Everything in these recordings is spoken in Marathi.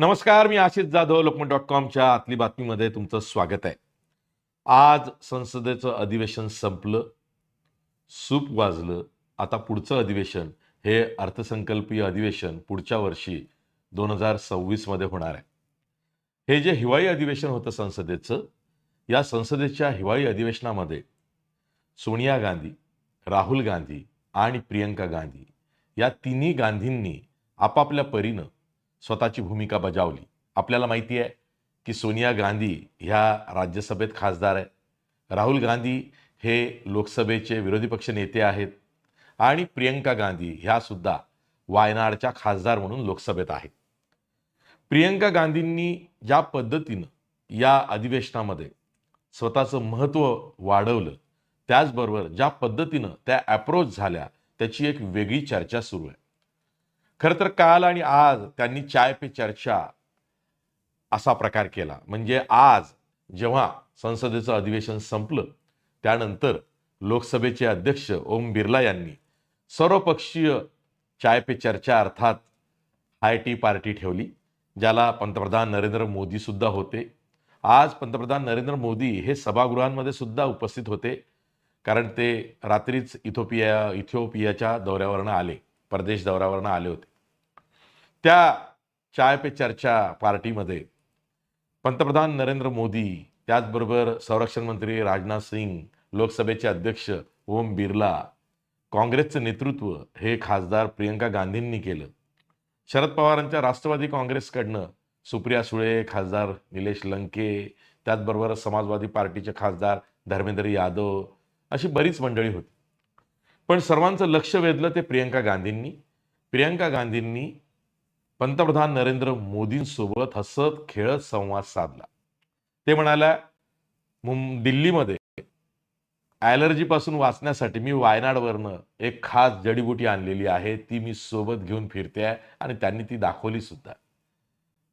नमस्कार मी आशिष जाधव लोकमत डॉट कॉमच्या आतली बातमीमध्ये तुमचं स्वागत आहे. आज संसदेचं अधिवेशन संपलं सूप वाजलं. आता पुढचं अधिवेशन हे अर्थसंकल्पीय अधिवेशन पुढच्या वर्षी दोन हजार सव्वीसमध्ये होणार आहे. हे जे हिवाळी अधिवेशन होतं संसदेचं या संसदेच्या हिवाळी अधिवेशनामध्ये सोनिया गांधी राहुल गांधी आणि प्रियंका गांधी या तिन्ही गांधींनी आपापल्या परीनं स्वतःची भूमिका बजावली. आपल्याला माहिती आहे की सोनिया गांधी ह्या राज्यसभेत खासदार आहे राहुल गांधी हे लोकसभेचे विरोधी पक्ष नेते आहेत आणि प्रियंका गांधी ह्या सुद्धा वायनाडच्या खासदार म्हणून लोकसभेत आहेत. प्रियंका गांधींनी ज्या पद्धतीनं या अधिवेशनामध्ये स्वतःचं महत्त्व वाढवलं त्याचबरोबर ज्या पद्धतीनं त्या अप्रोच झाल्या त्याची एक वेगळी चर्चा सुरू आहे. खरं तर काल आणि आज त्यांनी चाय पे चर्चा असा प्रकार केला. म्हणजे आज जेव्हा संसदेचं अधिवेशन संपलं त्यानंतर लोकसभेचे अध्यक्ष ओम बिर्ला यांनी सर्वपक्षीय चाय पे चर्चा अर्थात हाय टी पार्टी ठेवली ज्याला पंतप्रधान नरेंद्र मोदी सुद्धा होते. आज पंतप्रधान नरेंद्र मोदी हे सभागृहांमध्ये सुद्धा उपस्थित होते कारण ते रात्रीच इथोपिया इथिओपियाच्या दौऱ्यावरनं आले परदेश दौऱ्यावरनं आले होते. त्या चाय पे चर्चा पार्टीमध्ये पंतप्रधान नरेंद्र मोदी त्याचबरोबर संरक्षण मंत्री राजनाथ सिंग लोकसभेचे अध्यक्ष ओम बिर्ला काँग्रेसचं नेतृत्व हे खासदार प्रियंका गांधींनी केलं. शरद पवारांच्या राष्ट्रवादी काँग्रेसकडनं सुप्रिया सुळे खासदार निलेश लंके त्याचबरोबर समाजवादी पार्टीचे खासदार धर्मेंद्र यादव अशी बरीच मंडळी होती. पण सर्वांचं लक्ष वेधलं ते प्रियंका गांधींनी. प्रियंका गांधींनी पंतप्रधान नरेंद्र मोदींसोबत हसत खेळत संवाद साधला. ते म्हणाल्या दिल्लीमध्ये ॲलर्जीपासून वाचण्यासाठी मी वायनाडवरनं एक खास जडीबुटी आणलेली आहे. ती मी सोबत घेऊन फिरते आहे आणि त्यांनी ती दाखवली सुद्धा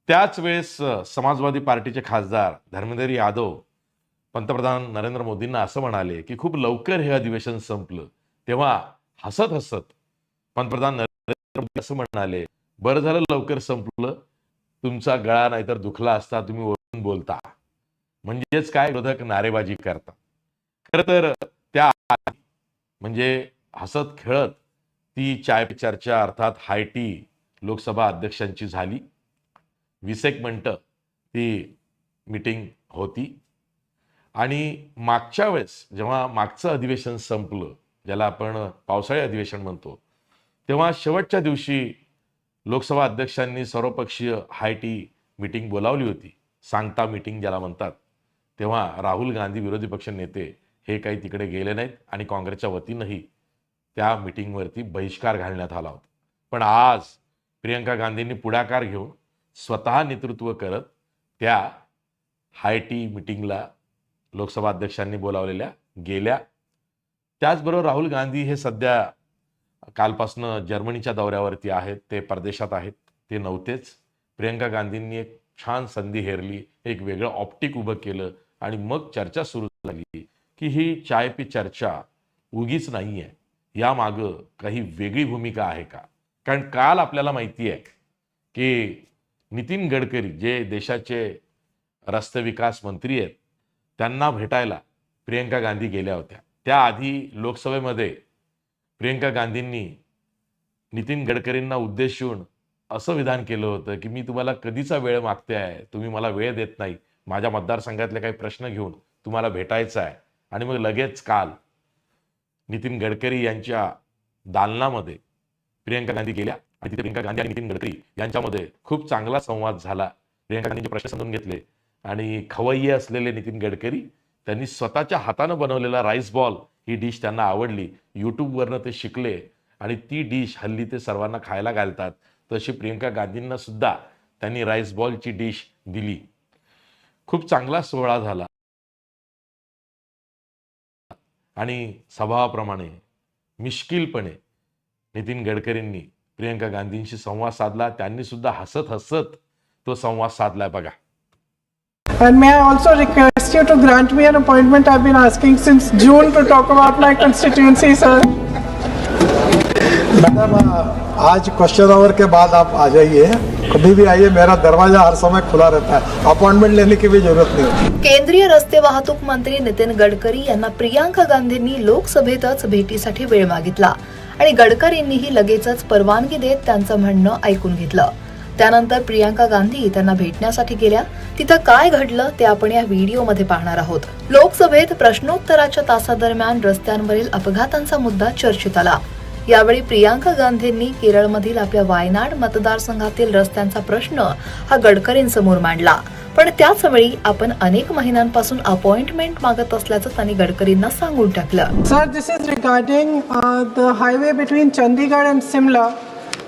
त्याच वेळेस समाजवादी पार्टीचे खासदार धर्मेंद्र यादव पंतप्रधान नरेंद्र मोदींना असं म्हणाले की खूप लवकर हे अधिवेशन संपलं. तेव्हा हसत हसत पंतप्रधान नरेंद्र मोदी असं म्हणाले बरं झालं लवकर संपलं. तुमचा गळा नाहीतर दुखला असता तुम्ही वरून बोलता. म्हणजेच काय विरोधक नारेबाजी करता खर तर त्या म्हणजे हसत खेळत ती चाय चर्चा अर्थात हायटी लोकसभा अध्यक्षांची झाली. वीस एक मिनटं ती मीटिंग होती. आणि मागच्या वेळेस जेव्हा मागचं अधिवेशन संपलं ज्याला आपण पावसाळी अधिवेशन म्हणतो तेव्हा शेवटच्या दिवशी लोकसभा अध्यक्षांनी सर्वपक्षीय हायटी मीटिंग बोलावली होती. सांगता मीटिंग ज्याला म्हणतात. तेव्हा राहुल गांधी विरोधी पक्ष नेते हे काही तिकडे गेले नाहीत आणि काँग्रेसच्या वतीनंही त्या मीटिंगवरती बहिष्कार घालण्यात आला होता. पण आज प्रियंका गांधींनी पुढाकार घेऊन स्वतः नेतृत्व करत त्या हायटी मीटिंगला मिटिंगला लोकसभा अध्यक्षांनी बोलावलेल्या गेल्या. त्याचबरोबर राहुल गांधी हे सध्या कालपासनं जर्मनीच्या दौऱ्यावरती आहेत ते परदेशात आहेत ते नव्हतेच. प्रियंका गांधींनी एक छान संधी हेरली एक वेगळं ऑप्टिक उभं केलं आणि मग चर्चा सुरू झाली की ही चाय पी चर्चा उगीच नाही आहे यामागं काही वेगळी भूमिका आहे का? कारण काल आपल्याला माहिती आहे की नितीन गडकरी जे देशाचे रस्ते विकास मंत्री आहेत त्यांना भेटायला प्रियंका गांधी गेल्या होत्या. त्याआधी लोकसभेमध्ये प्रियंका गांधींनी नितीन गडकरींना उद्देशून असं विधान केलं होतं की मी तुम्हाला कधीचा वेळ मागते आहे? तुम्ही मला वेळ देत नाही. माझ्या मतदारसंघातले काही प्रश्न घेऊन तुम्हाला भेटायचा आहे. आणि मग लगेच काल नितीन गडकरी यांच्या दालनामध्ये प्रियंका गांधी गेल्या. आणि तिथे प्रियंका गांधी आणि नितीन गडकरी यांच्यामध्ये खूप चांगला संवाद झाला. प्रियंका गांधींचे प्रश्न समजून घेतले. आणि खवय्ये असलेले नितीन गडकरी त्यांनी स्वतःच्या हातानं बनवलेला राईस बॉल ही डिश त्यांना आवडली. यूट्यूबवरनं ते शिकले आणि ती डिश हल्ली ते सर्वांना खायला घालतात. तशी प्रियंका गांधींना सुद्धा त्यांनी राईस बॉलची डिश दिली. खूप चांगला सोहळा झाला. आणि स्वभावाप्रमाणे मिश्किलपणे नितीन गडकरींनी प्रियंका गांधींशी संवाद साधला. त्यांनी सुद्धा हसत हसत तो संवाद साधलाय बघा. And may I also request you to grant me an appointment? I've been asking since June to talk about my constituency, sir. Madam आज क्वेश्चन आवर के बाद आप आ जाइए कभी भी आइए मेरा दरवाजा हर समय खुला रहता है अपॉइंटमेंट लेने की भी जरूरत नहीं होती केंद्रीय रस्ते वाहतूक मंत्री नितीन गडकरी यांना प्रियांका गांधींनी लोकसभेतच भेटीसाठी वेळ मागितला आणि गडकरींनीही लगेचच परवानगी देत त्यांचं म्हणणं ऐकून घेतलं त्यानंतर प्रियांका गांधी त्यांना भेटण्यासाठी गेल्या. तिथं काय घडलं ते आपण या व्हिडिओमध्ये पाहणार आहोत. लोकसभेत प्रश्नोत्तराच्या तासादरम्यान रस्त्यांवरील अपघातांचा मुद्दा चर्चेत आला. यावेळी प्रियांका गांधींनी केरळमधील आपल्या वायनाड मतदारसंघातील रस्त्यांचा प्रश्न हा गडकरींसमोर मांडला. पण त्याच वेळी आपण अनेक महिन्यांपासून अपॉइंटमेंट मागत असल्याचं त्यांनी गडकरींना सांगून टाकलं. Sir this is regarding the highway between Chandigarh and Shimla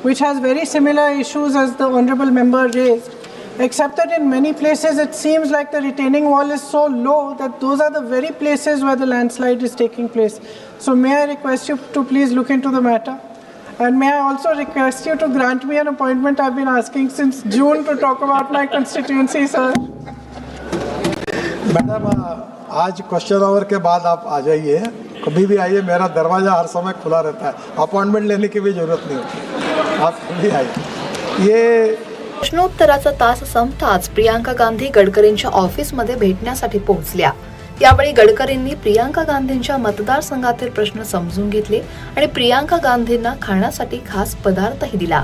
which has very similar issues as the honorable member raised. Except that in many places it seems like the retaining wall is so low that those are the very places where the landslide is taking place. So may I request you to please look into the matter? And may I also request you to grant me an appointment? I've been asking since June to talk about my constituency, sir. Madam आज क्वेश्चन आवर के बाद आप आ जाइए कभी भी आइए मेरा दरवाजा हर समय खुला रहता है अपॉइंटमेंट लेने की भी जरूरत नहीं होती आप ये प्रश्नोत्तराचा तास संपताच प्रियांका गांधी गडकरींच्या ऑफिसमध्ये भेटण्यासाठी पोहोचल्या. यावेळी गडकरींनी प्रियांका गांधींच्या मतदारसंघातील प्रश्न समजून घेतले आणि प्रियांका गांधींना खाण्यासाठी खास पदार्थही दिला.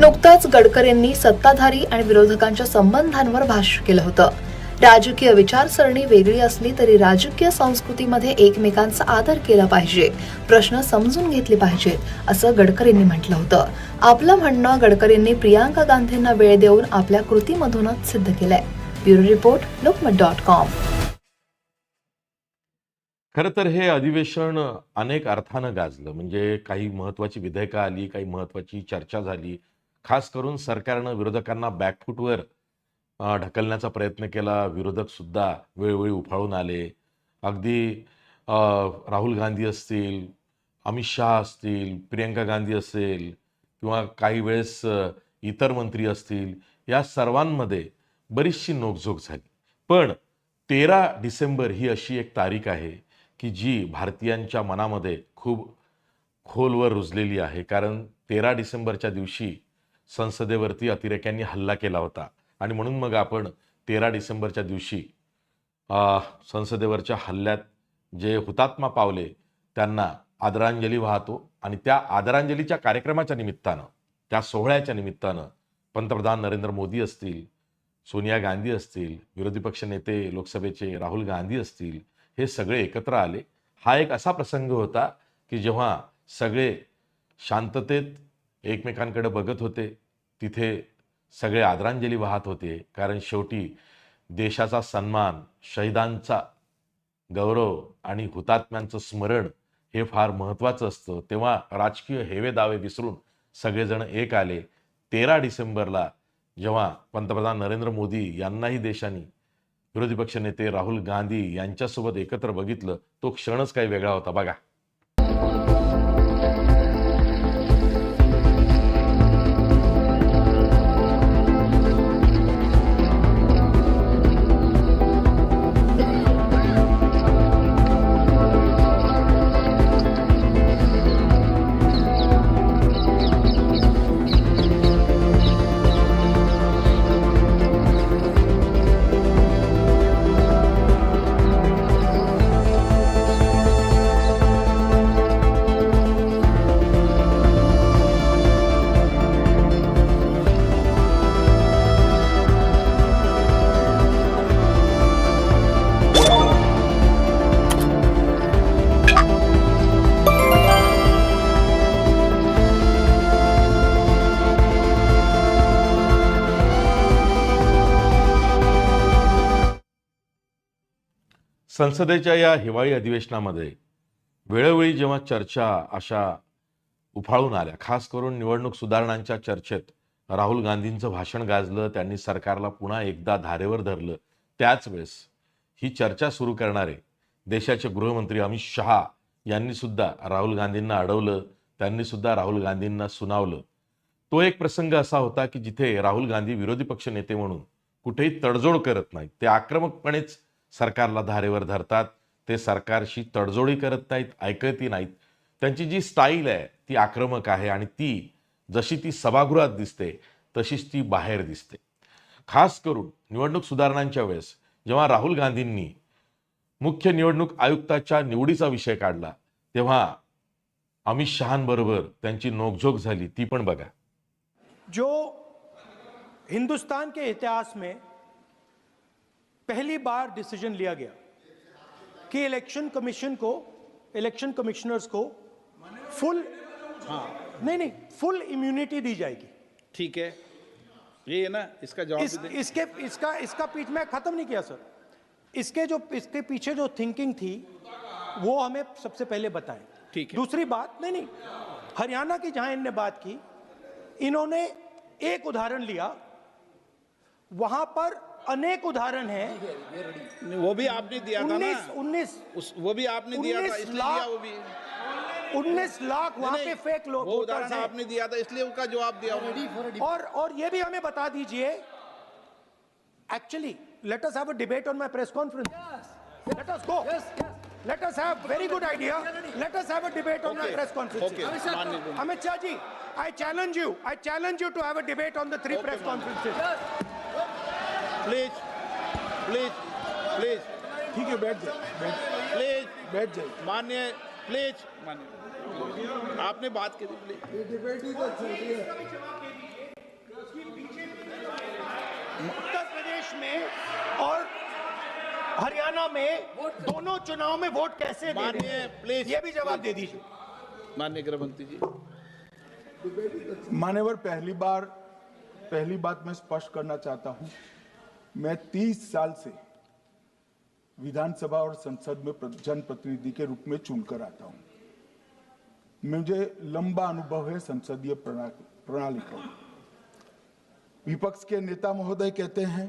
नुकताच गडकरींनी सत्ताधारी आणि विरोधकांच्या संबंधांवर भाष्य केलं होतं. राजकीय विचारसरणी वेगळी असली तरी राजकीय संस्कृतीमध्ये एकमेकांचा आदर केला पाहिजे प्रश्न समजून घेतले पाहिजेत असं गडकरींनी म्हटलं होतं. आपलं म्हणणं गडकरींनी प्रियांका गांधींना वेळ देऊन आपल्या कृतीमधूनच सिद्ध केलंय. Bureau report Lokmat dot com. खरं तर हे अधिवेशन अनेक अर्थानं गाजलं. म्हणजे काही महत्त्वाची विधेयकं आली काही महत्त्वाची चर्चा झाली. खास करून सरकारनं विरोधकांना बॅकफूटवर ढकलण्याचा प्रयत्न केला. विरोधक सुद्धा वेळोवेळी उफाळून आले. अगदी राहुल गांधी असतील अमित शहा असतील प्रियंका गांधी असेल किंवा काही वेळेस इतर मंत्री असतील या सर्वांमध्ये बरीचशी नोकझोक झाली. पण तेरा डिसेंबर ही अशी एक तारीख आहे. की जी भारतीयांच्या मनामध्ये खूप खोलवर रुजलेली आहे. कारण तेरा डिसेंबरच्या दिवशी संसदेवरती अतिरेक्यांनी हल्ला केला होता. आणि म्हणून मग आपण तेरा डिसेंबरच्या दिवशी संसदेवरच्या हल्ल्यात जे हुतात्मा पावले त्यांना आदरांजली वाहतो. आणि त्या आदरांजलीच्या कार्यक्रमाच्या निमित्तानं त्या सोहळ्याच्या निमित्तानं पंतप्रधान नरेंद्र मोदी असतील सोनिया गांधी असतील विरोधी पक्ष नेते लोकसभेचे राहुल गांधी असतील हे सगळे एकत्र आले. हा एक असा प्रसंग होता की जेव्हा सगळे शांततेत एकमेकांकडे बघत होते तिथे सगळे आदरांजली वाहत होते. कारण शेवटी देशाचा सन्मान शहीदांचा गौरव आणि हुतात्म्यांचं स्मरण हे फार महत्त्वाचं असतं. तेव्हा राजकीय हेवे दावे विसरून सगळेजण एक आले. तेरा डिसेंबरला जेव्हा पंतप्रधान नरेंद्र मोदी यांनाही देशाने विरोधी पक्ष नेते राहुल गांधी यांच्यासोबत एकत्र बघितलं तो क्षणच काही वेगळा होता. बघा. संसदेच्या या हिवाळी अधिवेशनामध्ये वेळोवेळी जेव्हा चर्चा अशा उफाळून आल्या खास करून निवडणूक सुधारणांच्या चर्चेत राहुल गांधींचं भाषण गाजलं त्यांनी सरकारला पुन्हा एकदा धारेवर धरलं त्याच वेळेस ही चर्चा सुरू करणारे देशाचे गृहमंत्री अमित शहा यांनी सुद्धा राहुल गांधींना अडवलं त्यांनी सुद्धा राहुल गांधींना सुनावलं. तो एक प्रसंग असा होता की जिथे राहुल गांधी विरोधी पक्ष नेते म्हणून कुठेही तडजोड करत नाहीत ते आक्रमकपणेच सरकारला धारेवर धरतात ते सरकारशी तडजोडी करत नाहीत ऐकतही नाहीत. त्यांची जी स्टाईल आहे ती आक्रमक आहे आणि ती जशी ती सभागृहात दिसते तशीच ती बाहेर दिसते. खास करून निवडणूक सुधारणांच्या वेळेस जेव्हा राहुल गांधींनी मुख्य निवडणूक आयुक्ताच्या निवडीचा विषय काढला तेव्हा अमित शहांबरोबर त्यांची नोकझोक झाली ती पण बघा. जो हिंदुस्तान के इतिहास में पहली बार डिसीज़न लिया गया कि इलेक्शन कमीशन को इलेक्शन कमिश्नर्स को फुल हाँ नहीं नहीं फुल इम्यूनिटी दी जाएगी। ठीक है। ये है ना इसका जवाब इस, इसके इसका इसका पीछ मैं खत्म नहीं किया सर। इसके जो इसके पीछे जो थिंकिंग थी वो हमें सबसे पहले बताएँ। ठीक है। दूसरी बात नहीं नहीं हरियाणा की जहाँ इनने बात की इन्होंने एक उदाहरण लिया वहाँ पर अनेक उदाहरण है। वो भी आपने दिया उन्नीस उन्नीस। वो भी आपने दिया था उन्नीस लाख वहाँ पे फेक लोग आपने दिया था इसलिए उनका जवाब दिया और और ये भी हमें बता दीजिए। Actually let us have a debate on my press conference let us go let us have very good idea let us have a debate on my press conference Amit Shah ji I challenge you I challenge you to have a debate on the three press conferences please please please ठीक है बैठ जाए। प्लीज़ बैठ जाइए मान्य प्लीज़ मान्य आपने बात की थी प्लीज़ उत्तर प्रदेश में और हरियाणा में दोनों चुनाव में वोट कैसे माननीय, please, ये भी जवाब दे दीजिए। माननीय गृह मंत्री जी मान्यवर पहली बार पहली बात मैं स्पष्ट करना चाहता हूँ। मैं 30 साल से विधानसभा और संसद में जनप्रतिनिधि के रूप में चुनकर आता हूँ। मुझे लंबा अनुभव है संसदीय प्रणाली का। विपक्ष के नेता महोदय कहते हैं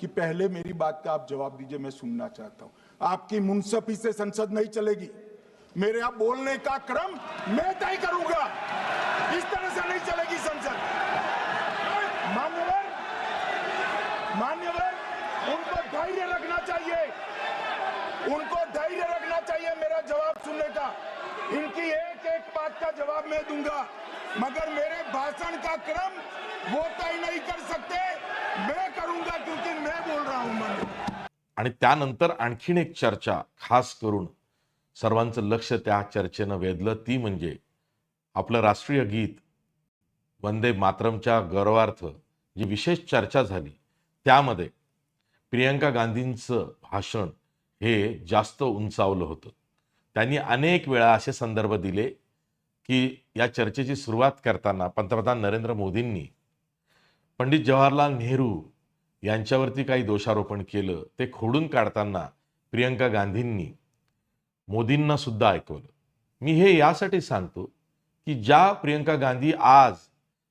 कि पहले मेरी बात का आप जवाब दीजिए, मैं सुनना चाहता हूँ। आपकी मुनसफी से संसद नहीं चलेगी। मेरे आप बोलने का क्रम मैं तय करूँगा। इस तरह से एक बात का जवाब मैं दूंगा। मगर मेरे भाषण का क्रम वो तय नहीं कर सकते। मैं करूंगा क्योंकि मैं बोल रहा हूं आणि त्यानंतर आणखीन एक चर्चा खास करून सर्वांचं लक्ष त्या चर्चेनं वेधलं ती म्हणजे आपलं राष्ट्रीय गीत वंदे मातरमच्या गौरवार्थ जी विशेष चर्चा झाली त्यामध्ये प्रियंका गांधींचं भाषण हे जास्त उंचावलं होतं. त्यांनी अनेक वेळा असे संदर्भ दिले की या चर्चेची सुरुवात करताना पंतप्रधान नरेंद्र मोदींनी पंडित जवाहरलाल नेहरू यांच्यावरती काही दोषारोपण केलं ते खोडून काढताना प्रियंका गांधींनी मोदींना सुद्धा ऐकवलं. मी हे यासाठी सांगतो की ज्या प्रियंका गांधी आज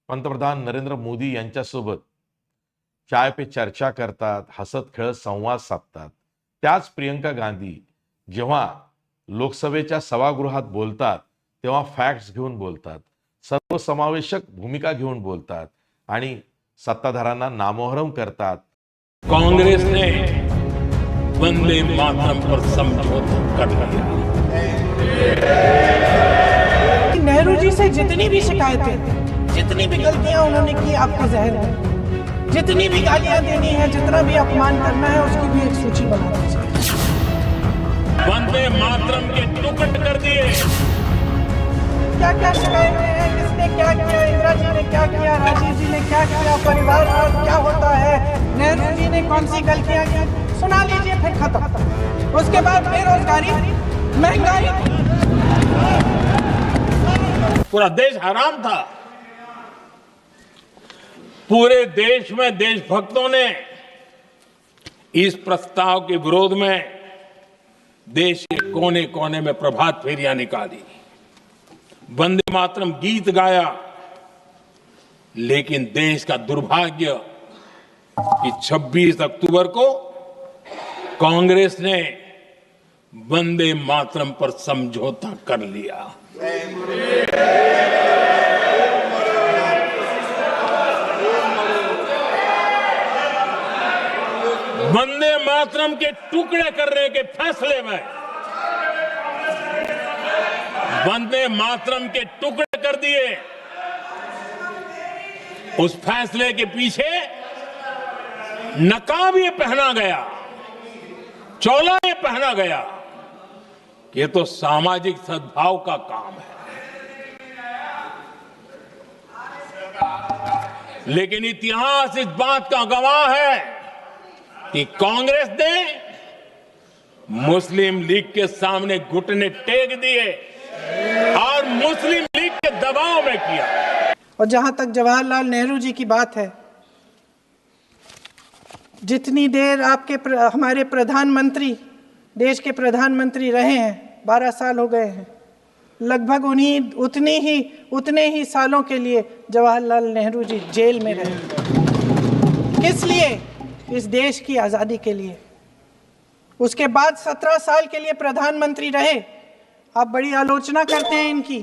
पंतप्रधान नरेंद्र मोदी यांच्यासोबत चाय पे चर्चा करतात हसत खेळत संवाद साधतात त्याच प्रियंका गांधी जेव्हा लोकसभेच्या सभागृहात बोलतात तेव्हा फॅक्ट्स घेऊन बोलतात. सर्वसमावेशक भूमिका घेऊन बोलतात. आणि सत्ताधाऱ्यांना नामोहरम करतात. कांग्रेस ने वंदे मातरम पर समझौता कर लिया नेहरू जी से जितनी भी शिकायतें जितनी भी गलतियाँ उन्होंने की आपको जहर है जितनी भी गालियाँ देनी है जितना भी अपमान करना है उसकी भी एक सूची बना दीजिए। वंदे मातरम के टुकट कर दिए। क्या क्या शिकायतें हैं? किसने क्या किया? इंदिरा जी ने क्या किया? राजीव जी ने क्या किया? परिवार पर क्या होता है? नेहरू जी ने कौन सी गलतियाँ की? सुना लीजिए फिर खत्म। उसके बाद बेरोजगारी, महँगाई। पूरा देश हराम था। पूरे देश में देशभक्तों ने इस प्रस्ताव के विरोध में देश के कोने कोने में प्रभात फेरियाँ निकाली। वंदे मातरम गीत गाया। लेकिन देश का दुर्भाग्य कि 26 अक्टूबर को कांग्रेस ने वंदे मातरम पर समझौता कर लिया। वंदे मातरम के टुकड़े करने के फैसले में वंदे मातरम के टुकड़े कर दिए। उस फैसले के पीछे नकाब ये पहना गया, चोला ये पहना गया। ये तो सामाजिक सद्भाव का काम है। लेकिन इतिहास इस बात का गवाह है कि कांग्रेस ने मुस्लिम लीग के सामने घुटने टेक दिए। और मुस्लिम लीग के दबाव में किया। और जहाँ तक जवाहरलाल नेहरू जी की बात है जितनी देर आपके प्र, हमारे प्रधानमंत्री देश के प्रधानमंत्री रहे हैं बारह साल हो गए हैं लगभग उन्हीं उतनी ही उतने ही सालों के लिए जवाहरलाल नेहरू जी जेल में रहे। किस लिए? इस देश की आज़ादी के लिए। उसके बाद सत्रह साल के लिए प्रधानमंत्री रहे। आप बड़ी आलोचना करते हैं इनकी।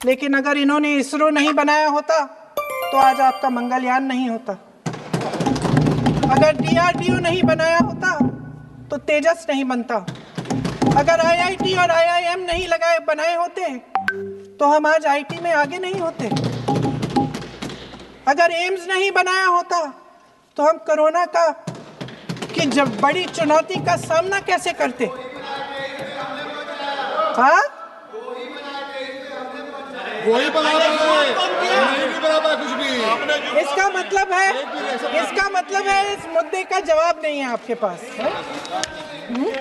लेकिन अगर इन्होंने इसरो नहीं बनाया होता तो आज आपका मंगलयान नहीं होता। अगर डीआरडीओ नहीं बनाया होता तो तेजस नहीं बनता। अगर आईआईटी और आईआईएम नहीं लगाए, बनाए होते तो हम आज आईटी में आगे नहीं होते। अगर एम्स नहीं बनाया होता तो हम कोरोना का, की जब बड़ी चुनौती का सामना कैसे करते? हाँ? वही बना रहे हैं बना पाया कुछ भी। इसका मतलब है इसका मतलब है इस मुद्दे का जवाब नहीं है आपके पास है? हम्म?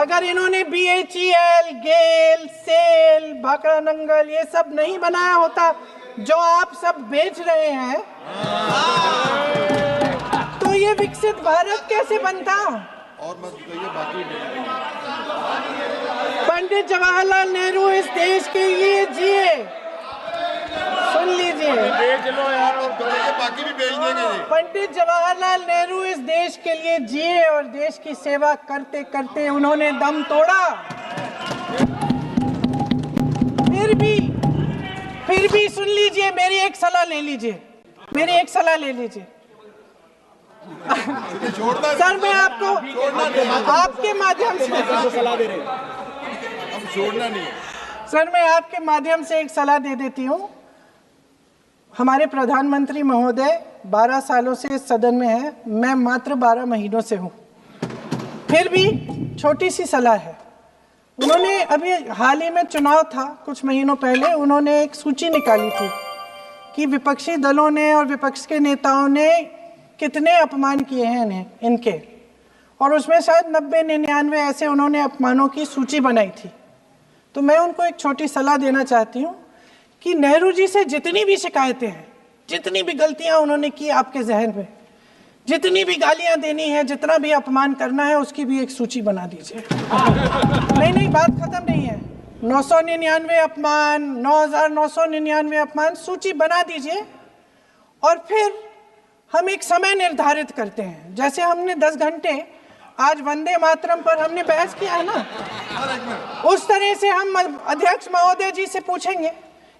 अगर इन्होंने B H E L GAIL SAIL Bhakra Nangal ये सब नहीं बनाया होता जो आप सब बेच रहे हैं तो ये विकसित भारत कैसे बनता? और मत बाकी पंडित जवाहरलाल नेहरू इस देश के लिए जिए। सुन लीजिए। बाकी भी देंगे पंडित जवाहरलाल नेहरू इस देश के लिए जिए और देश की सेवा करते करते उन्होंने दम तोड़ा। फिर भी फिर भी सुन लीजिए मेरी एक सलाह ले लीजिए। मेरी एक सलाह ले लीजिए। सर मैं आपको आपके माध्यम से हम छोड़ना नहीं सर, मैं आपके माध्यम से एक सलाह दे देती हूँ। हमारे प्रधानमंत्री महोदय 12 सालों से इस सदन में है। मैं मात्र 12 महीनों से हूँ। फिर भी छोटी सी सलाह है। उन्होंने अभी हाल ही में चुनाव था, कुछ महीनों पहले, उन्होंने एक सूची निकाली थी कि विपक्षी दलों ने और विपक्ष के नेताओं ने कितने अपमान किए हैं इन्हें, इनके। और उसमें शायद नब्बे निन्यानवे ऐसे उन्होंने अपमानों की सूची बनाई थी। तो मैं उनको एक छोटी सलाह देना चाहती हूँ कि नेहरू जी से जितनी भी शिकायतें हैं, जितनी भी गलतियाँ उन्होंने की आपके जहन में जितनी भी गालियाँ देनी है, जितना भी अपमान करना है, उसकी भी एक सूची बना दीजिए। नहीं नहीं, बात खत्म नहीं है। नौ सौ निन्यानवे अपमान, नौ हज़ार नौ सौ निन्यानवे अपमान, सूची बना दीजिए और फिर हम एक समय निर्धारित करते हैं। जैसे हमने दस घंटे आज वंदे मातरम पर हमने बहस किया है ना? उस तरह से हम अध्यक्ष महोदय जी से पूछेंगे।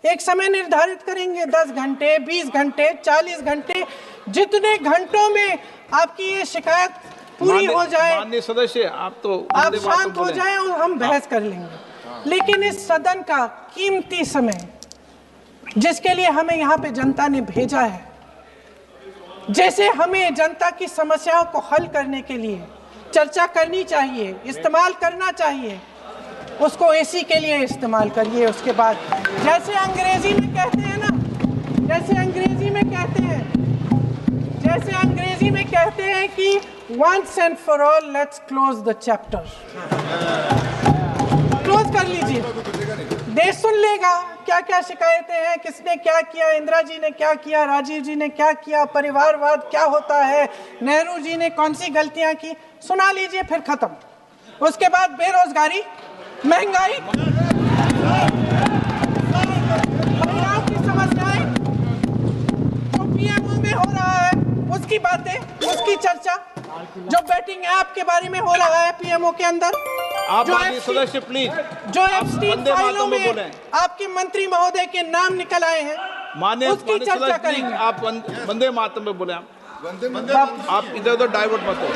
एक समय निर्धारित करेंगे दस घंटे बीस घंटे चालीस घंटे जितने घंटों में आपकी ये शिकायत पूरी हो जाए सदस्य आप तो आप शांत हो जाए और हम बहस कर लेंगे। लेकिन इस सदन का कीमती समय जिसके लिए हमें यहाँ पे जनता ने भेजा है जैसे हमें जनता की समस्याओं को हल करने के लिए चर्चा करनी चाहिए, इस्तेमाल करना चाहिए। उसको एसी के लिए इस्तेमाल करिए, उसके बाद। जैसे अंग्रेज़ी में कहते हैं ना, जैसे अंग्रेज़ी में कहते हैं, जैसे अंग्रेज़ी में कहते हैं कि once and for all let's close the chapter close कर लीजिए। देश सुन लेगा। क्या क्या शिकायतें हैं? किसने क्या किया? इंदिरा जी ने क्या किया? राजीव जी ने क्या किया? परिवारवाद क्या होता है? नेहरू जी ने कौन सी गलतियाँ की? सुना लीजिए फिर खत्म। उसके बाद बेरोजगारी, महँगाई की पीएमओ में हो रहा है, उसकी बातें, उसकी चर्चा, जो बैटिंग ऐप के बारे में हो रहा है पीएमओ के अंदर। आप सदस्य प्लीज जो बोलें। आपके मंत्री महोदय के नाम निकल आए हैं उसकी चर्चा करेंगे। आप वंद- मातरम में बोले। आप वंदे आप इधर उधर डाइवर्ट मत हो।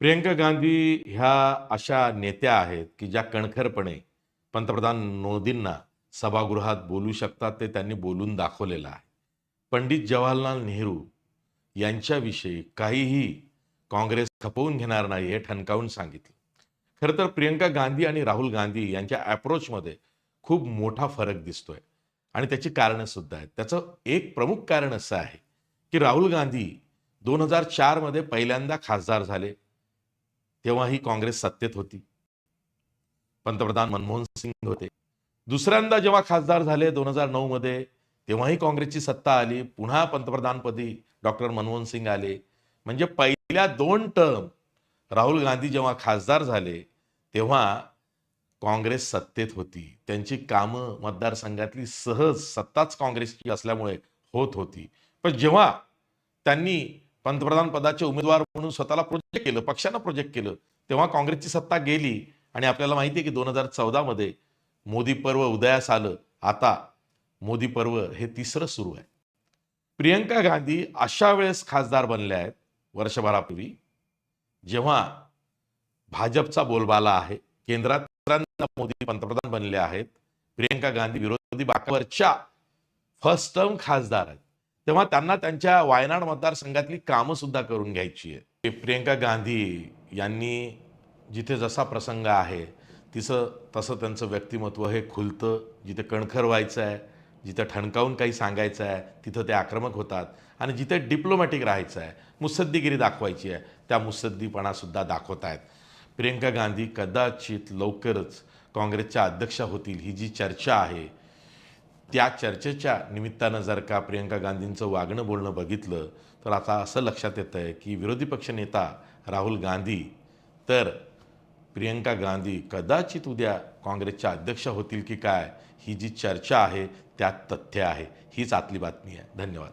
प्रियंका गांधी ह्या अशा नेत्या आहेत की ज्या कणखरपणे पंतप्रधान मोदींना सभागृहात बोलू शकतात ते त्यांनी बोलून दाखवलेलं आहे. पंडित जवाहरलाल नेहरू यांच्याविषयी काहीही काँग्रेस खपवून घेणार नाही हे ठणकावून सांगितलं. खरं तर प्रियंका गांधी आणि राहुल गांधी यांच्या अप्रोचमध्ये खूप मोठा फरक दिसतोय. आणि त्याची कारणं सुद्धा आहेत. त्याचं एक प्रमुख कारण असं आहे की राहुल गांधी दोन हजार चारमध्ये पहिल्यांदा खासदार झाले. तेव्हाही काँग्रेस सत्तेत होती. पंतप्रधान मनमोहन सिंग होते. दुसऱ्यांदा जेव्हा खासदार झाले दोन हजार नऊ मध्ये तेव्हाही काँग्रेसची सत्ता आली. पुन्हा पंतप्रधानपदी डॉक्टर मनमोहन सिंग आले. म्हणजे पहिल्या दोन टर्म राहुल गांधी जेव्हा खासदार झाले तेव्हा काँग्रेस सत्तेत होती. त्यांची कामं मतदारसंघातली सहज सत्ताच काँग्रेसची असल्यामुळे होत होती. पण जेव्हा त्यांनी पंतप्रधान पदाचे उमेदवार म्हणून स्वतःला प्रोजेक्ट केलं पक्षानं प्रोजेक्ट केलं तेव्हा काँग्रेसची सत्ता गेली. आणि आपल्याला माहिती आहे की दोन हजार चौदामध्ये मोदी पर्व उदयास आलं. आता मोदी पर्व हे तिसरं सुरू आहे. प्रियंका गांधी अशा वेळेस खासदार बनल्या आहेत वर्षभरापूर्वी जेव्हा भाजपचा बोलबाला आहे केंद्रात मोदी पंतप्रधान बनले आहेत प्रियंका गांधी विरोधी बाकावरच्या फर्स्ट टर्म खासदार आहेत तेव्हा त्यांना त्यांच्या वायनाड मतदारसंघातली कामं सुद्धा करून घ्यायची आहे प्रियंका गांधी यांनी जिथे जसा प्रसंग आहे तिचं तसं त्यांचं व्यक्तिमत्व हे खुलतं जिथे कणखर व्हायचं आहे जिथं ठणकावून काही सांगायचं आहे तिथं ते आक्रमक होतात. आणि जिथे डिप्लोमॅटिक राहायचं आहे मुत्सद्दीगिरी दाखवायची आहे त्या मुत्सद्दीपणासुद्धा दाखवत आहेत. प्रियंका गांधी कदाचित लवकरच काँग्रेसच्या अध्यक्षा होतील ही जी चर्चा आहे त्या चर्चेच्या निमित्तानं जर का प्रियंका गांधींचं वागणं बोलणं बघितलं तर आता असं लक्षात येतं आहे की विरोधी पक्षनेता राहुल गांधी तर प्रियंका गांधी कदाचित उद्या काँग्रेसच्या अध्यक्ष होतील की काय ही जी चर्चा आहे त्यात तथ्य आहे. हीच आतली बातमी आहे. धन्यवाद.